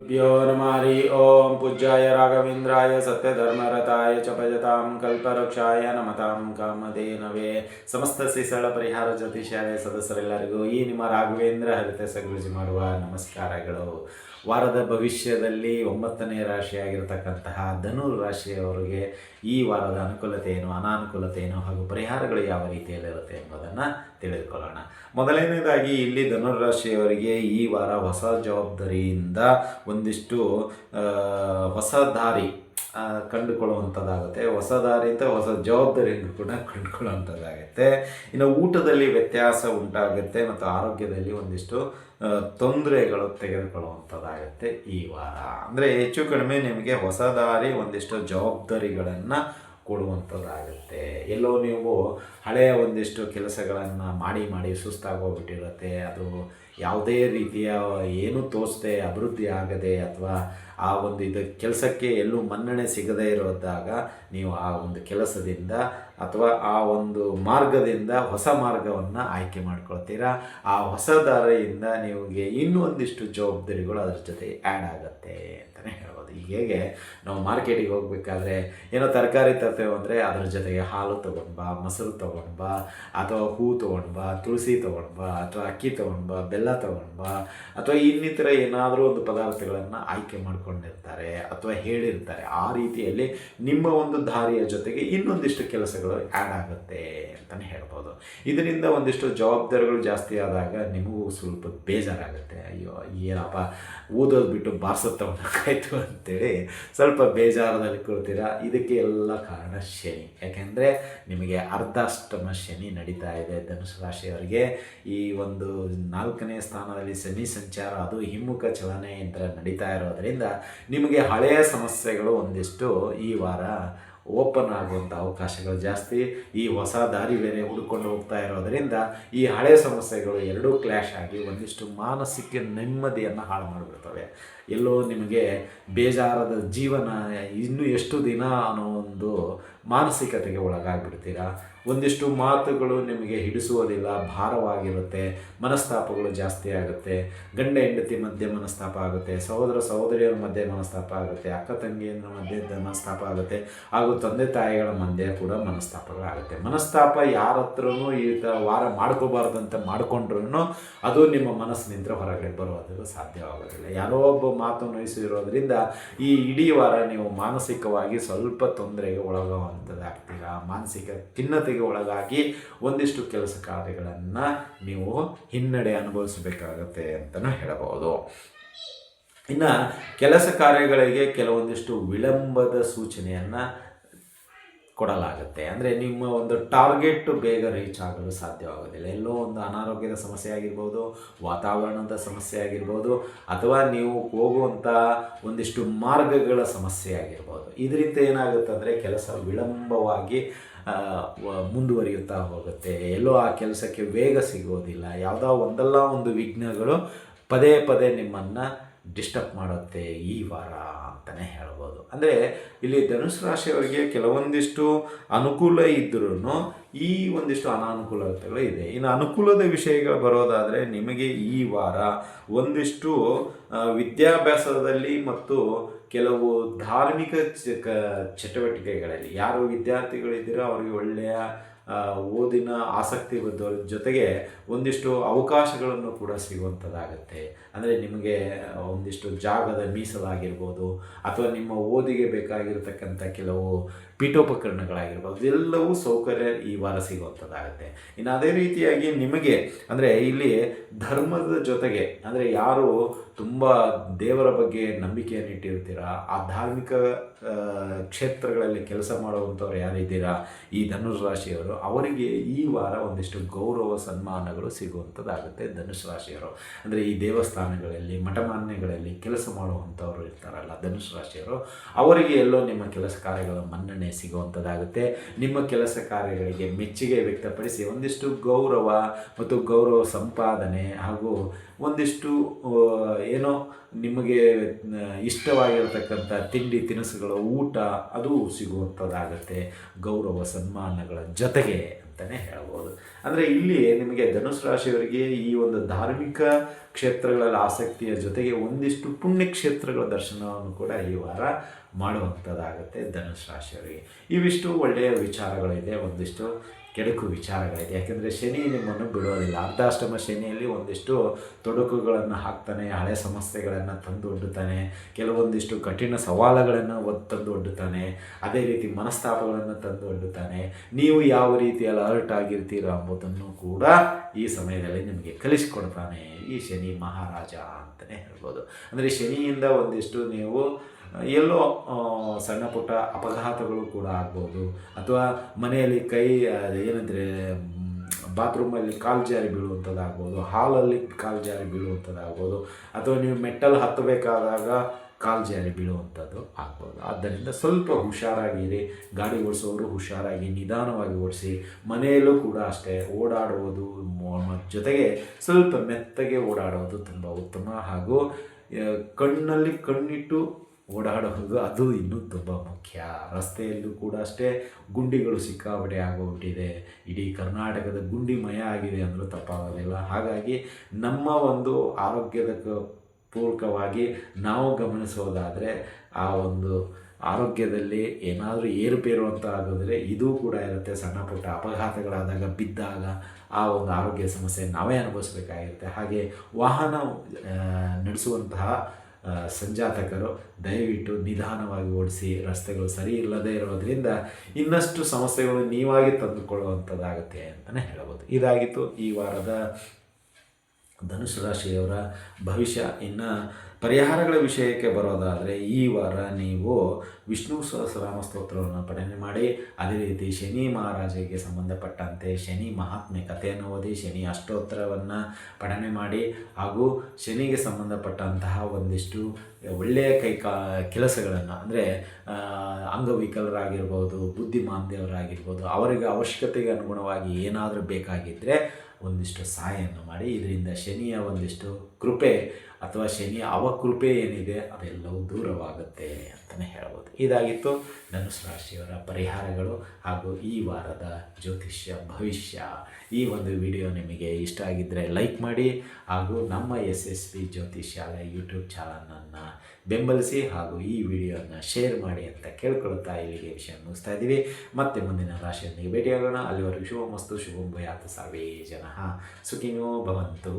भ्यो नमारि ॐ पूज्याय राघवेन्द्राय सत्यधर्मरताय च भजतां ಕಲ್ಪವೃಕ್ಷಾಯ ನಮತಾಂ ಕಾಮಧೇನವೇ ಸಮಸ್ತ ಶಿಸಳ ಪರಿಹಾರ ಜ್ಯೋತಿಷಾಲಯ ಸದಸ್ಯರೆಲ್ಲರಿಗೂ ಈ ನಿಮ್ಮ ರಾಘವೇಂದ್ರ ಹರಿತ ಸಗುರುಜಿ ಮಾಡುವ ನಮಸ್ಕಾರಗಳು ವಾರದ ಭವಿಷ್ಯದಲ್ಲಿ ಒಂಬತ್ತನೇ ರಾಶಿಯಾಗಿರ್ತಕ್ಕಂತಹ ಧನು ರಾಶಿಯವರಿಗೆ ಈ ವಾರದ ಅನುಕೂಲತೆ ಏನು ಅನಾನುಕೂಲತೆ ಏನು ಹಾಗೂ ಪರಿಹಾರಗಳು ಯಾವ ರೀತಿಯಲ್ಲಿರುತ್ತೆ ಎಂಬುದನ್ನು ತಿಳಿದುಕೊಳ್ಳೋಣ. ಮೊದಲನೇದಾಗಿ ಇಲ್ಲಿ ಧನುರಾಶಿಯವರಿಗೆ ಈ ವಾರ ಹೊಸ ಜವಾಬ್ದಾರಿಯಿಂದ ಒಂದಿಷ್ಟು ಹೊಸ ದಾರಿ ಕಂಡುಕೊಳ್ಳುವಂಥದ್ದಾಗುತ್ತೆ ಹೊಸ ದಾರಿಯಿಂದ ಹೊಸ ಜವಾಬ್ದಾರಿಯನ್ನು ಕೂಡ ಕಂಡುಕೊಳ್ಳುವಂಥದ್ದಾಗುತ್ತೆ ಇನ್ನು ಊಟದಲ್ಲಿ ವ್ಯತ್ಯಾಸ ಉಂಟಾಗುತ್ತೆ ಮತ್ತು ಆರೋಗ್ಯದಲ್ಲಿ ಒಂದಿಷ್ಟು ತೊಂದರೆಗಳು ತೆಗೆದುಕೊಳ್ಳುವಂಥದ್ದಾಗುತ್ತೆ ಈ ವಾರ. ಅಂದರೆ ಹೆಚ್ಚು ಕಡಿಮೆ ನಿಮಗೆ ಹೊಸ ದಾರಿ, ಒಂದಿಷ್ಟು ಜವಾಬ್ದಾರಿಗಳನ್ನು ಕೊಡುವಂಥದ್ದಾಗುತ್ತೆ. ಎಲ್ಲೋ ನೀವು ಹಳೆಯ ಒಂದಿಷ್ಟು ಕೆಲಸಗಳನ್ನು ಮಾಡಿ ಮಾಡಿ ಸುಸ್ತಾಗೋಗ್ಬಿಟ್ಟಿರುತ್ತೆ ಅದು ಯಾವುದೇ ರೀತಿಯ ಏನು ತೋರಿಸದೆ ಅಭಿವೃದ್ಧಿ ಆಗದೆ ಅಥವಾ ಆ ಒಂದು ಇದು ಕೆಲಸಕ್ಕೆ ಎಲ್ಲೂ ಮನ್ನಣೆ ಸಿಗದೇ ಇರೋದಾಗ ನೀವು ಆ ಒಂದು ಕೆಲಸದಿಂದ ಅಥವಾ ಆ ಒಂದು ಮಾರ್ಗದಿಂದ ಹೊಸ ಮಾರ್ಗವನ್ನು ಆಯ್ಕೆ ಮಾಡ್ಕೊಳ್ತೀರಾ? ಆ ಹೊಸ ದಾರಿಯಿಂದ ನಿಮಗೆ ಇನ್ನೂ ಒಂದಿಷ್ಟು ಜವಾಬ್ದಾರಿಗಳು ಅದ್ರ ಜೊತೆ ಆ್ಯಡ್ ಆಗುತ್ತೆ ಅಂತಲೇ ಹೇಳ್ಬೋದು. ಈಗ ಹೇಗೆ ನಾವು ಮಾರ್ಕೆಟಿಗೆ ಹೋಗಬೇಕಾದ್ರೆ ಏನೋ ತರಕಾರಿ ತರ್ತೇವೆ ಅಂದರೆ ಅದ್ರ ಜೊತೆಗೆ ಹಾಲು ತೊಗೊಂಡ್ಬಾ, ಮೊಸರು ತೊಗೊಂಡು ಬಾ ಅಥವಾ ಹೂ ತೊಗೊಂಡು ಬಾ ತುಳಸಿ ತೊಗೊಂಡ್ಬಾ, ಅಥವಾ ಅಕ್ಕಿ ತೊಗೊಂಡ್ಬಾ, ಬೆಲ್ಲ ತೊಗೊಂಡ್ಬಾ, ಅಥವಾ ಇನ್ನಿತರ ಏನಾದರೂ ಒಂದು ಪದಾರ್ಥಗಳನ್ನು ಆಯ್ಕೆ ಮಾಡ್ಕೊಂಡಿರ್ತಾರೆ ಅಥವಾ ಹೇಳಿರ್ತಾರೆ. ಆ ರೀತಿಯಲ್ಲಿ ನಿಮ್ಮ ಒಂದು ದಾರಿಯ ಜೊತೆಗೆ ಇನ್ನೊಂದಿಷ್ಟು ಕೆಲಸಗಳು ಆ್ಯಡ್ ಆಗುತ್ತೆ ಅಂತಲೇ ಹೇಳ್ಬೋದು. ಇದರಿಂದ ಒಂದಿಷ್ಟು ಜವಾಬ್ದಾರಿಗಳು ಜಾಸ್ತಿ ಆದಾಗ ನಿಮಗೂ ಸ್ವಲ್ಪ ಬೇಜಾರಾಗುತ್ತೆ. ಅಯ್ಯೋ, ಏನಪ್ಪ, ಓದೋದು ಬಿಟ್ಟು ಬಾರ್ಸೋದು ಅಂತೇಳಿ ಸ್ವಲ್ಪ ಬೇಜಾರದಲ್ಲಿ ಕೊಡ್ತೀರಾ ಇದಕ್ಕೆ ಎಲ್ಲ ಕಾರಣ ಶನಿ. ಯಾಕೆಂದರೆ ನಿಮಗೆ ಅರ್ಧಾಷ್ಟಮ ಶನಿ ನಡೀತಾ ಇದೆ ಧನುಸು ರಾಶಿಯವರಿಗೆ. ಈ ಒಂದು ನಾಲ್ಕನೇ ಸ್ಥಾನದಲ್ಲಿ ಶನಿ ಸಂಚಾರ, ಅದು ಹಿಮ್ಮುಖ ಚಲನೆಯಿಂದ ನಡೀತಾ ಇರೋದರಿಂದ ನಿಮಗೆ ಹಳೆಯ ಸಮಸ್ಯೆಗಳು ಒಂದಿಷ್ಟು ಈ ವಾರ ಓಪನ್ ಆಗುವಂಥ ಅವಕಾಶಗಳು ಜಾಸ್ತಿ. ಈ ಹೊಸ ದಾರಿ ಬೇರೆ ಹುಡುಕೊಂಡು ಹೋಗ್ತಾ ಇರೋದರಿಂದ ಈ ಹಳೆ ಸಮಸ್ಯೆಗಳು ಎರಡೂ ಕ್ಲ್ಯಾಶ್ ಆಗಿ ಒಂದಿಷ್ಟು ಮಾನಸಿಕ ನೆಮ್ಮದಿಯನ್ನು ಹಾಳು ಮಾಡಿಬಿಡ್ತವೆ. ಎಲ್ಲೋ ನಿಮಗೆ ಬೇಜಾರದ ಜೀವನ ಇನ್ನೂ ಎಷ್ಟು ದಿನ ಅನ್ನೋ ಒಂದು ಮಾನಸಿಕತೆಗೆ ಒಳಗಾಗ್ಬಿಡ್ತೀರಾ? ಒಂದಿಷ್ಟು ಮಾತುಗಳು ನಿಮಗೆ ಹಿಡಿಸುವುದಿಲ್ಲ, ಭಾರವಾಗಿರುತ್ತೆ, ಮನಸ್ತಾಪಗಳು ಜಾಸ್ತಿ ಆಗುತ್ತೆ, ಗಂಡ, ಹೆಂಡತಿ ಮಧ್ಯೆ ಮನಸ್ತಾಪ ಆಗುತ್ತೆ, ಸಹೋದರ, ಸಹೋದರಿಯರ ಮಧ್ಯೆ ಮನಸ್ತಾಪ ಆಗುತ್ತೆ, ಅಕ್ಕ, ತಂಗಿಯರ ಮಧ್ಯೆ ಮನಸ್ತಾಪ ಆಗುತ್ತೆ, ಹಾಗೂ ತಂದೆ, ತಾಯಿಗಳ ಮಧ್ಯೆ ಕೂಡ ಮನಸ್ತಾಪಗಳಾಗುತ್ತೆ. ಮನಸ್ತಾಪ ಯಾರ ಹತ್ರನೂ ಈ ಥರ ವಾರ ಮಾಡ್ಕೋಬಾರ್ದಂತ ಮಾಡಿಕೊಂಡ್ರೂ ಅದು ನಿಮ್ಮ ಮನಸ್ಸಿನಿಂದ ಹೊರಗಡೆ ಬರೋದು ಸಾಧ್ಯವಾಗೋದಿಲ್ಲ. ಯಾರೋ ಒಬ್ಬ ಮಾತು ನೋಯಿಸಿರೋದ್ರಿಂದ ಈ ಇಡೀ ವಾರ ನೀವು ಮಾನಸಿಕವಾಗಿ ಸ್ವಲ್ಪ ತೊಂದರೆಗೆ ಒಳಗಾಗುವಂಥದ್ದಾಗ್ತೀರಾ? ಮಾನಸಿಕ ಖಿನ್ನತೆಗೆ ಒಳಗಾಗಿ ಒಂದಿಷ್ಟು ಕೆಲಸ ಕಾರ್ಯಗಳನ್ನು ನೀವು ಹಿನ್ನಡೆ ಅನುಭವಿಸಬೇಕಾಗತ್ತೆ ಅಂತಲೂ ಹೇಳಬಹುದು ಇನ್ನು ಕೆಲಸ ಕಾರ್ಯಗಳಿಗೆ ಕೆಲವೊಂದಿಷ್ಟು ವಿಳಂಬದ ಸೂಚನೆಯನ್ನು ಕೊಡಲಾಗುತ್ತೆ. ಅಂದರೆ ನಿಮ್ಮ ಒಂದು ಟಾರ್ಗೆಟ್ ಬೇಗ ರೀಚ್ ಆಗಲು ಸಾಧ್ಯವಾಗೋದಿಲ್ಲ ಎಲ್ಲೋ ಒಂದು ಅನಾರೋಗ್ಯದ ಸಮಸ್ಯೆ ಆಗಿರ್ಬೋದು, ವಾತಾವರಣದ ಸಮಸ್ಯೆ ಆಗಿರ್ಬೋದು, ಅಥವಾ ನೀವು ಹೋಗುವಂಥ ಒಂದಿಷ್ಟು ಮಾರ್ಗಗಳ ಸಮಸ್ಯೆ ಆಗಿರ್ಬೋದು. ಇದರಿಂದ ಏನಾಗುತ್ತೆ ಅಂದರೆ ಕೆಲಸ ವಿಳಂಬವಾಗಿ ಮುಂದುವರಿಯುತ್ತಾ ಹೋಗುತ್ತೆ. ಎಲ್ಲೋ ಆ ಕೆಲಸಕ್ಕೆ ವೇಗ ಸಿಗೋದಿಲ್ಲ. ಯಾವುದೋ ಒಂದಲ್ಲ ಒಂದು ವಿಘ್ನಗಳು ಪದೇ ಪದೇ ನಿಮ್ಮನ್ನು ಡಿಸ್ಟರ್ಬ್ ಮಾಡುತ್ತೆ. ಈ ವಾರ ಅಂತಲೇ ಹೇಳ್ಬೋದು. ಅಂದರೆ ಇಲ್ಲಿ ಧನುಸು ರಾಶಿಯವರಿಗೆ ಕೆಲವೊಂದಿಷ್ಟು ಅನುಕೂಲ ಇದ್ರೂ ಈ ಒಂದಿಷ್ಟು ಅನಾನುಕೂಲತೆಗಳು ಇದೆ. ಇನ್ನು ಅನುಕೂಲದ ವಿಷಯಗಳು ಬರೋದಾದರೆ ನಿಮಗೆ ಈ ವಾರ ಒಂದಿಷ್ಟು ವಿದ್ಯಾಭ್ಯಾಸದಲ್ಲಿ ಮತ್ತು ಕೆಲವು ಧಾರ್ಮಿಕ ಚಟುವಟಿಕೆಗಳಲ್ಲಿ ಯಾರು ವಿದ್ಯಾರ್ಥಿಗಳಿದ್ದೀರೋ ಅವರಿಗೆ ಒಳ್ಳೆಯ ಓದಿನ ಆಸಕ್ತಿ ಬಂದವರ ಜೊತೆಗೆ ಒಂದಿಷ್ಟು ಅವಕಾಶಗಳನ್ನು ಕೂಡ ಸಿಗುವಂಥದ್ದಾಗತ್ತೆ. ಅಂದರೆ ನಿಮಗೆ ಒಂದಿಷ್ಟು ಜಾಗದ ಮೀಸಲಾಗಿರ್ಬೋದು, ಅಥವಾ ನಿಮ್ಮ ಓದಿಗೆ ಬೇಕಾಗಿರತಕ್ಕಂಥ ಕೆಲವು ಪೀಠೋಪಕರಣಗಳಾಗಿರ್ಬೋದು, ಇದೆಲ್ಲವೂ ಸೌಕರ್ಯ ಈ ವಾರ ಸಿಗುವಂಥದ್ದಾಗುತ್ತೆ. ಇನ್ನು ಅದೇ ರೀತಿಯಾಗಿ ನಿಮಗೆ, ಅಂದರೆ ಇಲ್ಲಿ ಧರ್ಮದ ಜೊತೆಗೆ, ಅಂದರೆ ಯಾರು ತುಂಬ ದೇವರ ಬಗ್ಗೆ ನಂಬಿಕೆಯನ್ನು ಇಟ್ಟಿರ್ತೀರಾ ಆ ಧಾರ್ಮಿಕ ಕ್ಷೇತ್ರಗಳಲ್ಲಿ ಕೆಲಸ ಮಾಡುವಂಥವ್ರು ಯಾರಿದ್ದೀರಾ, ಈ ಧನುಷ್ ರಾಶಿಯವರು, ಅವರಿಗೆ ಈ ವಾರ ಒಂದಿಷ್ಟು ಗೌರವ, ಸನ್ಮಾನಗಳು ಸಿಗುವಂಥದ್ದಾಗುತ್ತೆ ಧನುಷ್ ರಾಶಿಯವರು. ಅಂದರೆ ಈ ದೇವಸ್ಥಾನಗಳಲ್ಲಿ, ಮಠಮಾನ್ಯಗಳಲ್ಲಿ ಕೆಲಸ ಮಾಡುವಂಥವ್ರು ಇರ್ತಾರಲ್ಲ ಧನುಷ್ ರಾಶಿಯವರು, ಅವರಿಗೆ ಎಲ್ಲೋ ನಿಮ್ಮ ಕೆಲಸ ಕಾರ್ಯಗಳ ಮನ್ನಣೆ ಸಿಗುವಂಥದ್ದಾಗುತ್ತೆ. ನಿಮ್ಮ ಕೆಲಸ ಕಾರ್ಯಗಳಿಗೆ ಮೆಚ್ಚುಗೆ ವ್ಯಕ್ತಪಡಿಸಿ ಒಂದಿಷ್ಟು ಗೌರವ ಮತ್ತು ಗೌರವ ಸಂಪಾದನೆ ಹಾಗೂ ಒಂದಿಷ್ಟು ಏನೋ ನಿಮಗೆ ಇಷ್ಟವಾಗಿರ್ತಕ್ಕಂಥ ತಿಂಡಿ ತಿನಿಸುಗಳ ಊಟ ಅದು ಸಿಗುವಂಥದ್ದಾಗತ್ತೆ. ಗೌರವ ಸನ್ಮಾನಗಳ ಜೊತೆಗೆ ಅಂತ ಅಂತಲೇ ಹೇಳ್ಬೋದು. ಅಂದರೆ ಇಲ್ಲಿ ನಿಮಗೆ ಧನುಸು ರಾಶಿಯವರಿಗೆ ಈ ಒಂದು ಧಾರ್ಮಿಕ ಕ್ಷೇತ್ರಗಳಲ್ಲಿ ಆಸಕ್ತಿಯ ಜೊತೆಗೆ ಒಂದಿಷ್ಟು ಪುಣ್ಯಕ್ಷೇತ್ರಗಳ ದರ್ಶನವನ್ನು ಕೂಡ ಈ ವಾರ ಮಾಡುವಂಥದ್ದಾಗುತ್ತೆ ಧನುಸು ರಾಶಿಯವರಿಗೆ. ಇವಿಷ್ಟು ಒಳ್ಳೆಯ ವಿಚಾರಗಳಿದೆ, ಒಂದಿಷ್ಟು ಕೆಡುಕು ವಿಚಾರಗಳಿದೆ. ಯಾಕೆಂದರೆ ಶನಿ ನಿಮ್ಮನ್ನು ಬಿಡೋದಿಲ್ಲ. ಅರ್ಧಾಷ್ಟಮ ಶನಿಯಲ್ಲಿ ಒಂದಿಷ್ಟು ತೊಡಕುಗಳನ್ನು ಹಾಕ್ತಾನೆ, ಹಳೆ ಸಮಸ್ಯೆಗಳನ್ನು ತಂದು ಒಡ್ಡುತ್ತಾನೆ ಕೆಲವೊಂದಿಷ್ಟು ಕಠಿಣ ಸವಾಲುಗಳನ್ನು ತಂದು ಒಡ್ಡುತ್ತಾನೆ ಅದೇ ರೀತಿ ಮನಸ್ತಾಪಗಳನ್ನು ತಂದು ಒಡ್ಡುತ್ತಾನೆ ನೀವು ಯಾವ ರೀತಿಯಲ್ಲಿ ಅಲರ್ಟ್ ಆಗಿರ್ತೀರ ಎಂಬುದನ್ನು ಕೂಡ ಈ ಸಮಯದಲ್ಲಿ ನಿಮಗೆ ಕಲಿಸಿಕೊಡ್ತಾನೆ ಈ ಶನಿ ಮಹಾರಾಜ ಅಂತಲೇ ಹೇಳ್ಬೋದು. ಅಂದರೆ ಶನಿಯಿಂದ ಒಂದಿಷ್ಟು ನೀವು ಎಲ್ಲೋ ಸಣ್ಣ ಪುಟ್ಟ ಅಪಘಾತಗಳು ಕೂಡ ಆಗ್ಬೋದು. ಅಥವಾ ಮನೆಯಲ್ಲಿ ಕೈ ಏನಂದರೆ ಬಾತ್ರೂಮಲ್ಲಿ ಕಾಲು ಜಾರಿ ಬೀಳುವಂಥದ್ದಾಗ್ಬೋದು, ಹಾಲಲ್ಲಿ ಕಾಲು ಜಾರಿ ಬೀಳುವಂಥದ್ದಾಗ್ಬೋದು, ಅಥವಾ ನೀವು ಮೆಟ್ಟಲ್ ಹತ್ತಬೇಕಾದಾಗ ಕಾಲು ಜಾರಿ ಬೀಳುವಂಥದ್ದು ಆಗ್ಬೋದು. ಆದ್ದರಿಂದ ಸ್ವಲ್ಪ ಹುಷಾರಾಗಿರಿ, ಗಾಡಿ ಓಡಿಸೋರು ಹುಷಾರಾಗಿ, ನಿಧಾನವಾಗಿ ಓಡಿಸಿ, ಮನೆಯಲ್ಲೂ ಕೂಡ ಅಷ್ಟೇ ಓಡಾಡುವುದು ಜೊತೆಗೆ ಸ್ವಲ್ಪ ಮೆತ್ತಗೆ ಓಡಾಡೋದು ತುಂಬ ಉತ್ತಮ ಹಾಗೂ ಕಣ್ಣಲ್ಲಿ ಕಣ್ಣಿಟ್ಟು ಓಡಾಡೋದು, ಅದು ಇನ್ನೂ ತುಂಬ ಮುಖ್ಯ. ರಸ್ತೆಯಲ್ಲೂ ಕೂಡ ಅಷ್ಟೇ ಗುಂಡಿಗಳು ಸಿಕ್ಕಾಪಟ್ಟೆ ಆಗೋಗ್ಬಿಟ್ಟಿದೆ. ಇಡೀ ಕರ್ನಾಟಕದ ಗುಂಡಿಮಯ ಆಗಿದೆ ಅಂದರೂ ತಪ್ಪಾಗೋದಿಲ್ಲ. ಹಾಗಾಗಿ ನಮ್ಮ ಒಂದು ಆರೋಗ್ಯದ ಪೂರ್ವಕವಾಗಿ ನಾವು ಗಮನಿಸೋದಾದರೆ ಆ ಒಂದು ಆರೋಗ್ಯದಲ್ಲಿ ಏನಾದರೂ ಏರುಪೇರು ಅಂತ ಆಗೋದ್ರೆ ಇದು ಕೂಡ ಇರುತ್ತೆ. ಸಣ್ಣ ಪುಟ್ಟ ಅಪಘಾತಗಳಾದಾಗ ಬಿದ್ದಾಗ ಆ ಒಂದು ಆರೋಗ್ಯ ಸಮಸ್ಯೆ ನಾವೇ ಅನುಭವಿಸ್ಬೇಕಾಗಿರುತ್ತೆ. ಹಾಗೆ ವಾಹನ ನಡೆಸುವಂತಹ ಸಂಜಾತಕರು ದಯವಿಟ್ಟು ನಿಧಾನವಾಗಿ ಓಡಿಸಿ, ರಸ್ತೆಗಳು ಸರಿ ಇಲ್ಲದೇ ಇರೋದ್ರಿಂದ ಇನ್ನಷ್ಟು ಸಮಸ್ಯೆಗಳು ನೀವಾಗಿ ತಂದುಕೊಳ್ಳುವಂಥದ್ದಾಗುತ್ತೆ ಅಂತಲೇ ಹೇಳ್ಬೋದು. ಇದಾಗಿತ್ತು ಈ ವಾರದ ಧನುಸು ರಾಶಿಯವರ ಭವಿಷ್ಯ ಇನ್ನು ಪರಿಹಾರಗಳ ವಿಷಯಕ್ಕೆ ಬರೋದಾದರೆ ಈ ವಾರ ನೀವು ವಿಷ್ಣು ಸಹಸ್ರನಾಮ ಸ್ತೋತ್ರವನ್ನು ಪಠನೆ ಮಾಡಿ. ಅದೇ ರೀತಿ ಶನಿ ಮಹಾರಾಜಿಗೆ ಸಂಬಂಧಪಟ್ಟಂತೆ ಶನಿ ಮಹಾತ್ಮೆ ಕಥೆಯನ್ನು ಓದಿ, ಶನಿ ಅಷ್ಟೋತ್ತರವನ್ನು ಪಠನೆ ಮಾಡಿ. ಹಾಗೂ ಶನಿಗೆ ಸಂಬಂಧಪಟ್ಟಂತಹ ಒಂದಿಷ್ಟು ಒಳ್ಳೆಯ ಕೈ ಕಾ, ಕೆಲಸಗಳನ್ನು ಅಂದರೆ ಅಂಗವಿಕಲರಾಗಿರ್ಬೋದು ಬುದ್ಧಿಮಾಂದ್ಯವರಾಗಿರ್ಬೋದು ಅವರಿಗೆ ಅವಶ್ಯಕತೆಗೆ ಅನುಗುಣವಾಗಿ ಏನಾದರೂ ಬೇಕಾಗಿದ್ದರೆ ಒಂದಿಷ್ಟು ಸಹಾಯವನ್ನು ಮಾಡಿ ಇದರಿಂದ ಶನಿಯ ಒಂದಿಷ್ಟು ಕೃಪೆ ಅಥವಾ ಶನಿಯ ಅವಕೃಪೆ ಏನಿದೆ, ಅದೆಲ್ಲವೂ ದೂರವಾಗುತ್ತೆ ಅಂತಲೇ ಹೇಳ್ಬೋದು. ಇದಾಗಿತ್ತು ಧನುಸು ರಾಶಿಯವರ ಪರಿಹಾರಗಳು ಹಾಗೂ ಈ ವಾರದ ಜ್ಯೋತಿಷ್ಯ ಭವಿಷ್ಯ. ಈ ಒಂದು ವಿಡಿಯೋ ನಿಮಗೆ ಇಷ್ಟ ಆಗಿದ್ದರೆ ಲೈಕ್ ಮಾಡಿ ಹಾಗೂ ನಮ್ಮ ಎಸ್ ಎಸ್ ಪಿ ಜ್ಯೋತಿಷ್ಯಾಲಯ ಯೂಟ್ಯೂಬ್ ಚಾನಲನ್ನು ಬೆಂಬಲಿಸಿ ಹಾಗೂ ಈ ವಿಡಿಯೋನ ಶೇರ್ ಮಾಡಿ ಅಂತ ಕೇಳ್ಕೊಳ್ತಾ ಇಲ್ಲಿಗೆ ವಿಷಯ ಮುಗಿಸ್ತಾ ಇದ್ದೀವಿ. ಮತ್ತೆ ಮುಂದಿನ ರಾಶಿಯೊಂದಿಗೆ ಭೇಟಿಯಾಗೋಣ ಅಲ್ಲಿವರೆಗೂ ಶುಭಮಸ್ತು, ಶುಭಂ ಭಯಾತ್ ಸರ್ವೇ ಜನ. ಸುಖಿನೋ ಭವಂತು.